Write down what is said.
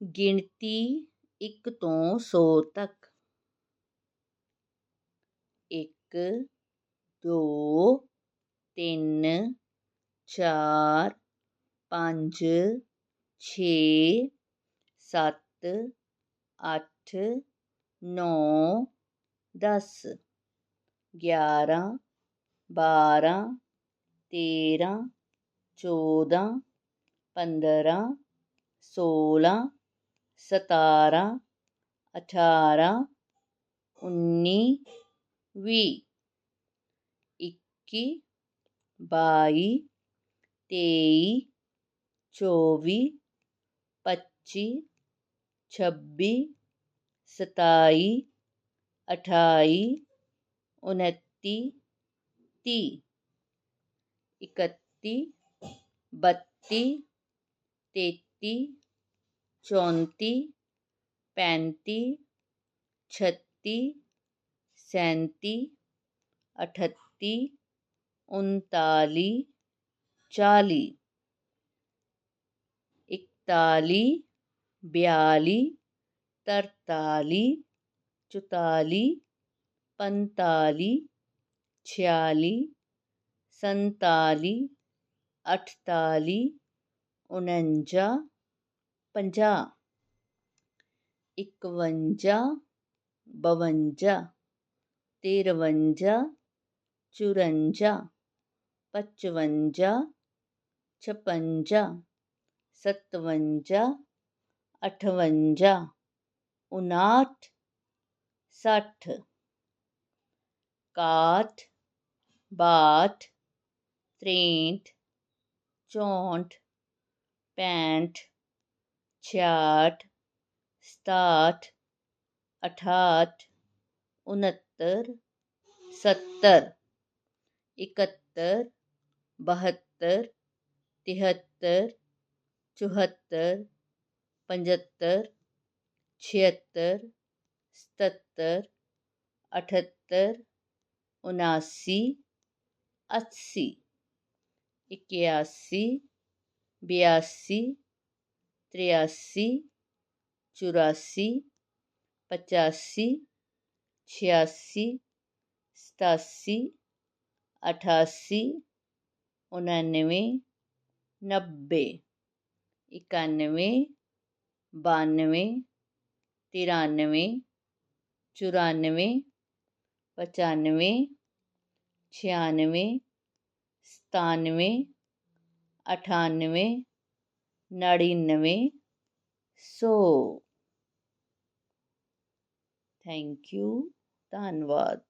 ਗਿਣਤੀ ਇੱਕ ਤੋਂ ਸੌ ਤੱਕ ਇੱਕ ਦੋ ਤਿੰਨ ਚਾਰ ਪੰਜ ਛੇ ਸੱਤ ਅੱਠ ਨੌਂ ਦਸ ਗਿਆਰਾਂ ਬਾਰਾਂ ਤੇਰਾਂ ਚੌਦਾਂ ਪੰਦਰਾਂ ਸੌਲਾਂ सतारह अठारह उन्नी बीस इक्कीस बाईस तेईस चौबीस पच्चीस छब्बीस सताईस अट्ठाईस उनतीस तीस इकत्तीस बत्तीस तैंतीस चौंती पैंतीस, छत्तीस, सैंतीस, अठत्तीस, उनतालीस, चालीस, इकतालीस, बयालीस, तरतालीस, चौतालीस, पैंतालीस, छियालीस संताली अठताली उनंजा ਪੰਜਾਹ ਇਕਵੰਜਾ ਬਵੰਜਾ ਤਿਰਵੰਜਾ ਚੁਰੰਜਾ ਪਚਵੰਜਾ ਛਪੰਜਾ ਸਤਵੰਜਾ ਅਠਵੰਜਾ ਉਣਾਹਠ ਸੱਠ ਇਕਾਹਠ ਬਾਹਠ ਤ੍ਰੇਹਠ ਚੌਂਹਠ ਪੈਂਹਠ छियाहठ सताहठ अठहठ उनहत्तर, सत्तर, इकहत्तर, बहत्तर, तिहत्तर, चौहत्तर, पचहत्तर, छिहत्तर, सतहत्तर, अठहत्तर, उनासी, अस्सी, इक्यासी, बयासी तिरासी चौरासी, पचासी, छियासी, सतासी, अठासी, उनानवे, नब्बे, इक्यानवे, बानवे, तिरानवे, चौरानवे, पचानवे, छियानवे, सतानवे, अठानवे ਨੜਿਨਵੇਂ ਸੌ। ਥੈਂਕ ਯੂ ਧੰਨਵਾਦ।